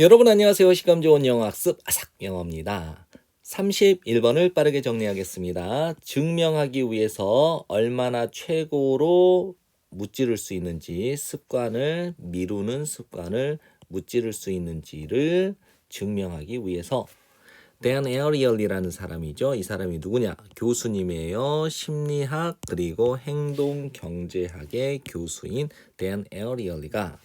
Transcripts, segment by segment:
여러분 안녕하세요. 시감 좋은 영어 학습 아삭 영어입니다. 31번을 빠르게 정리하겠습니다. 증명하기 위해서 얼마나 최고로 무찌를 수 있는지 습관을 미루는 습관을 무찌를 수 있는지를 증명하기 위해서 Dan Ariely라는 사람이죠. 이 사람이 누구냐? 교수님이에요. 심리학 그리고 행동 경제학의 교수인 Dan Ariely가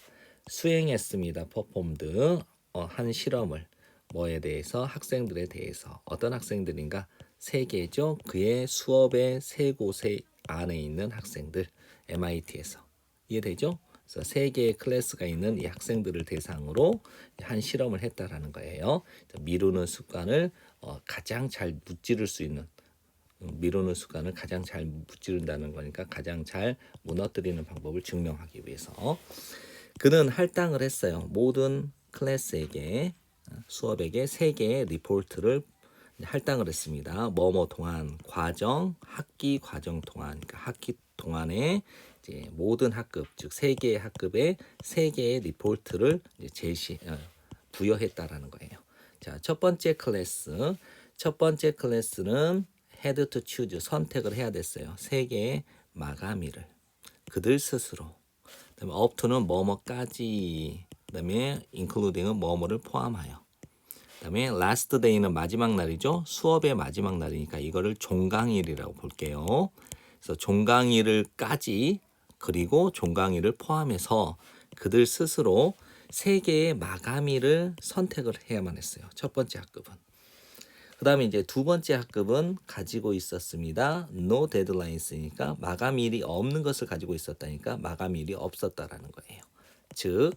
수행했습니다. 퍼폼드 어, 한 실험을 뭐에 대해서 학생들에 대해서 어떤 학생들인가 세 개죠. 그의 수업의 세 곳에 안에 있는 학생들 MIT에서 이해되죠? 그래서 세 개의 클래스가 있는 이 학생들을 대상으로 한 실험을 했다라는 거예요. 미루는 습관을 어, 가장 잘 무찌를 수 있는 음, 미루는 습관을 가장 잘 무찌른다는 거니까 가장 잘 무너뜨리는 방법을 증명하기 위해서 그는 할당을 했어요. 모든 클래스에게 어, 수업에게 세 개의 리포트를 할당을 했습니다. 뭐뭐 동안 과정, 학기 과정 동안, 그러니까 학기 동안에 이제 모든 학급, 즉 세 개의 학급에 세 개의 리포트를 제시 어, 부여했다라는 거예요. 자, 첫 번째 클래스, 첫 번째 클래스는 had to choose 선택을 해야 됐어요. 세 개의 마감일을 그들 스스로. 그다음에 to는 뭐뭐까지. 그다음에 including은 뭐뭐를 포함하여. 그다음에 last day는 마지막 날이죠. 수업의 마지막 날이니까 이거를 종강일이라고 볼게요. 그래서 종강일을까지 그리고 종강일을 포함해서 그들 스스로 세 개의 마감일을 선택을 해야만 했어요. 첫 번째 학급은. 그 다음에 이제 두 번째 학급은 가지고 있었습니다. no deadlines니까 마감일이 없는 것을 가지고 있었다니까 마감일이 없었다라는 거예요. 즉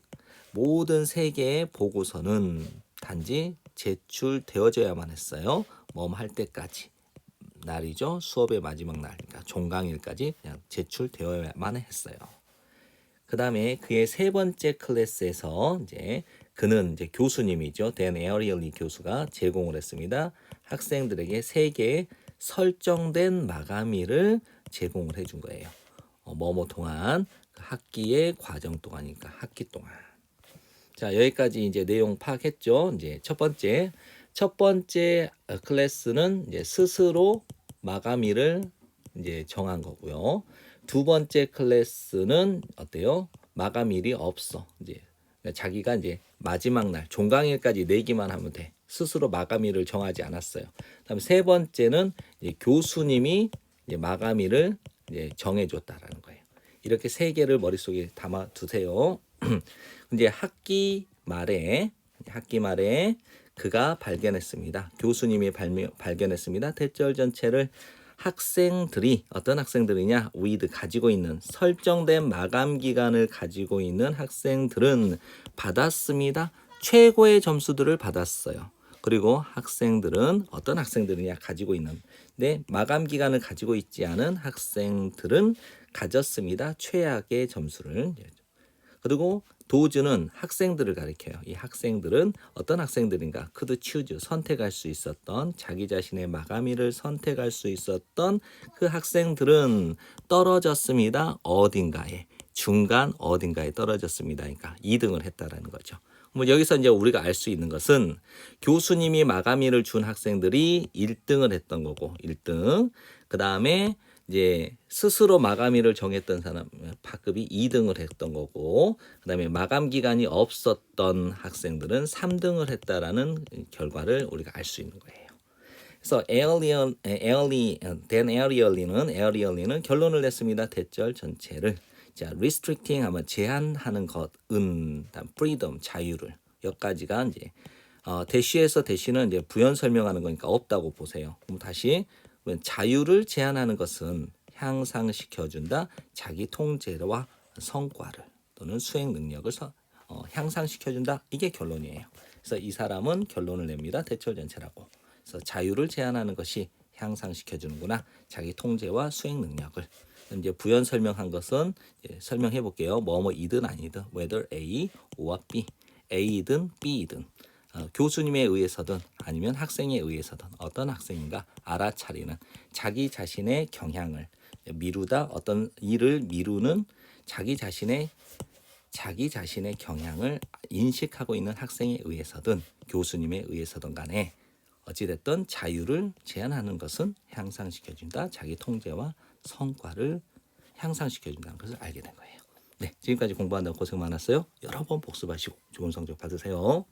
모든 세 개의 보고서는 단지 제출되어져야만 했어요. 뭐뭐 할 때까지 날이죠. 수업의 마지막 날, 그러니까 종강일까지 그냥 제출되어야만 했어요. 그 다음에 그의 세 번째 클래스에서 이제 그는 이제 교수님이죠. 댄 에어리얼리 교수가 제공을 했습니다. 학생들에게 세 개의 설정된 마감일을 제공을 해준 거예요. 어, 뭐뭐 동안 그 학기의 과정 동안이니까 학기 동안. 자 여기까지 이제 내용 파악했죠. 이제 첫 번째 첫 번째 어, 클래스는 이제 스스로 마감일을 이제 정한 거고요. 두 번째 클래스는 어때요? 마감일이 없어. 이제 자기가 이제 마지막 날 종강일까지 내기만 하면 돼. 스스로 마감일을 정하지 않았어요. 그다음에 세 번째는 교수님이 이제 마감일을 이제 정해줬다라는 거예요. 이렇게 세 개를 머릿속에 담아 두세요. 이제 학기 말에 학기 말에 그가 발견했습니다. 교수님이 발명, 발견했습니다. 대절 전체를 학생들이 어떤 학생들이냐 with 가지고 있는 설정된 마감 기간을 가지고 있는 학생들은 받았습니다. 최고의 점수들을 받았어요. 그리고 학생들은 어떤 학생들이냐 가지고 있는 네 마감 기간을 가지고 있지 않은 학생들은 가졌습니다. 최악의 점수를 그리고 도즈는 학생들을 가리켜요. 이 학생들은 어떤 학생들인가? 크드 추즈 선택할 수 있었던 자기 자신의 마감일을 선택할 수 있었던 그 학생들은 떨어졌습니다. 어딘가에 중간 어딘가에 떨어졌습니다. 그러니까 2등을 했다라는 거죠. 뭐 여기서 이제 우리가 알 수 있는 것은 교수님이 마감일을 준 학생들이 1등을 했던 거고 1등. 그 다음에 이제 스스로 마감일을 정했던 사람 파급이 2등을 했던 거고 그다음에 마감 기간이 없었던 학생들은 3등을 했다라는 결과를 우리가 알 수 있는 거예요. 그래서 에어리얼 에어리 댄 에어리얼리는 에어리얼리는 결론을 냈습니다. 대절 전체를 자 restricting 하면 제한하는 것은 freedom 자유를 여기까지가 이제 어, 대시에서 대시는 이제 부연 설명하는 거니까 없다고 보세요. 그럼 다시 자유를 제한하는 것은 향상시켜준다. 자기 통제와 성과를 또는 수행 능력을 서, 어, 향상시켜준다. 이게 결론이에요. 그래서 이 사람은 결론을 냅니다. 대철 전체라고. 그래서 자유를 제한하는 것이 향상시켜주는구나. 자기 통제와 수행 능력을. 이제 부연 설명한 것은 설명해 볼게요. 뭐뭐 이든 아니든 whether A, O와 B, A이든 B이든 어, 교수님에 의해서든 아니면 학생에 의해서든 어떤 학생인가 알아차리는 자기 자신의 경향을 미루다 어떤 일을 미루는 자기 자신의 자기 자신의 경향을 인식하고 있는 학생에 의해서든 교수님에 의해서든 간에 어찌됐든 자유를 제한하는 것은 향상시켜준다. 자기 통제와 성과를 향상시켜준다는 것을 알게 된 거예요. 네, 지금까지 공부한다고 고생 많았어요. 여러 번 복습하시고 좋은 성적 받으세요.